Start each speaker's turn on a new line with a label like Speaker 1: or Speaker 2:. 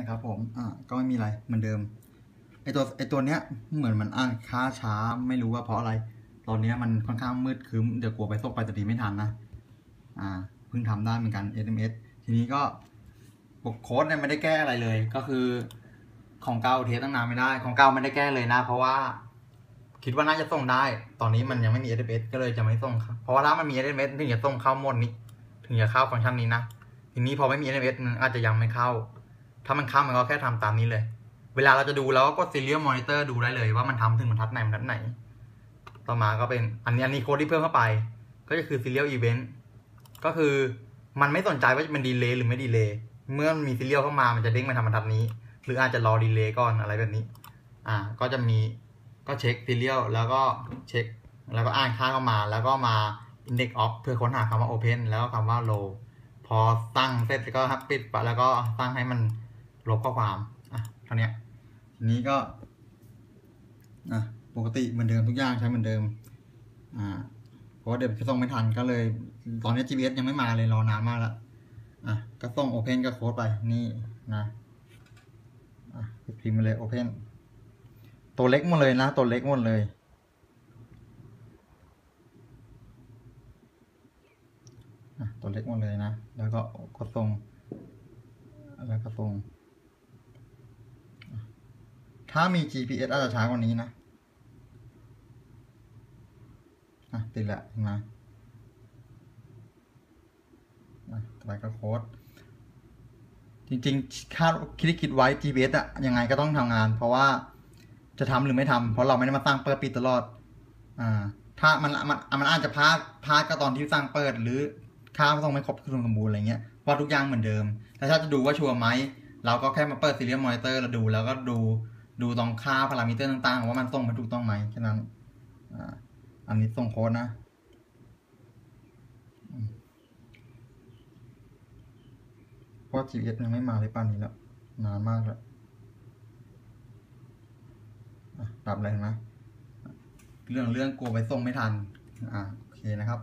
Speaker 1: นะครับผม อ่าก็ไม่มีอะไรเหมือนเดิม ไอตัวไอตัวเนี้ยเหมือนมันอ่านค่าช้าไม่รู้ว่าเพราะอะไร ตอนเนี้ยมันค่อนข้างมืดครึ้มเดี๋ยวกลัวไปส่งไปสตรีไม่ทันนะ อ่า เพิ่งทำได้เหมือนกัน SMS ทีนี้ก็ปกโค้ดเนี่ยไม่ได้แก้อะไรเลย ก็คือ ของเก่าเทสตั้งนานไม่ได้ ของเก่าไม่ได้แก้เลยนะ เพราะว่า คิดว่าน่าจะส่งได้ ตอนนี้มันยังไม่มี SMS ก็เลยจะไม่ส่ง เพราะว่าถ้ามันมี SMS ถึงจะส่งเข้าหมดนี้ ถึงจะเข้าฟังก์ชันนี้นะ ทีนี้พอไม่มี SMS มันอาจจะยังไม่เข้า ถ้ามันเข้ามันก็แค่ทำตามนี้เลย เวลาเราจะดูเราก็กด serial monitor ดูได้เลยว่ามันทำถึงบรรทัดไหนบรรทัดไหน ต่อมาก็เป็นอันนี้อันนี้โค้ดที่เพิ่มเข้าไป ก็จะคือ serial event ก็คือมันไม่สนใจว่าจะเป็นดีเลย์หรือไม่ดีเลย์เมื่อมันมี serial เข้ามามันจะเด้งมาทำบรรทัดนี้ หรืออาจจะรอดีเลย์ก่อนอะไรแบบนี้ อ่า ก็จะมีก็เช็ค serial แล้วก็เช็ค แล้วก็อ่านค่าเข้ามา แล้วก็มา index of เพื่อค้นหาคำว่า open แล้วก็คำว่า low พอตั้งเสร็จก็ปิดไปแล้วก็ตั้งให้มัน ลบข้อความอะเท่านี้ทีนี้ก็อะปกติเหมือนเดิมทุกอย่างใช้เหมือนเดิมอ่าเพราะว่าเดี๋ยวจะส่งไม่ทันก็เลย ตอนนี้ GPS ยังไม่มาเลยรอนานมากแล้วอะก็ส่ง Open กับโค้ดไปนี่นะอะพิมพ์มาเลย Open ตัวเล็กหมดเลยนะ ตัวเล็กหมดเลยอะตัวเล็กหมดเลยนะ แล้วก็กดส่งแล้วก็ส่ง ถ้ามี GPS อาจจะช้ากว่านี้นะอะติดละเห็นไหมอะต่อไปก็โค้ด จริงๆคาดคิดคิดไว้ GPS อะยังไงก็ต้องทำงาน เพราะว่าจะทำหรือไม่ทำเพราะเราไม่ได้มาตั้างเปิดปิดตลอด อ่า ถ้ามันมันมันอาจจะพลาดพลาดก็ตอนที่สร้างเปิดหรือค่าต้องไม่ครบทุกสมบูรณ์อะไรเงี้ยเพราะทุกอย่างเหมือนเดิม แต่ถ้าจะดูว่าชัวร์ไหมเราก็แค่มาเปิด serial monitor แล้วดูแล้วก็ดู ดูตรงค่าพารามิเตอร์ต่างๆ ว่ามันส่งไปถูกต้องไหมแค่นั้นอันนี้ส่งโค้ดนะเพราะ GPS ยังไม่มาเลยป่านนี้แล้ว นานมากแล้วอะดับเลยนไหมเรื่องเรื่องกลัวไปส่งไม่ทัน อ่า โอเคนะครับ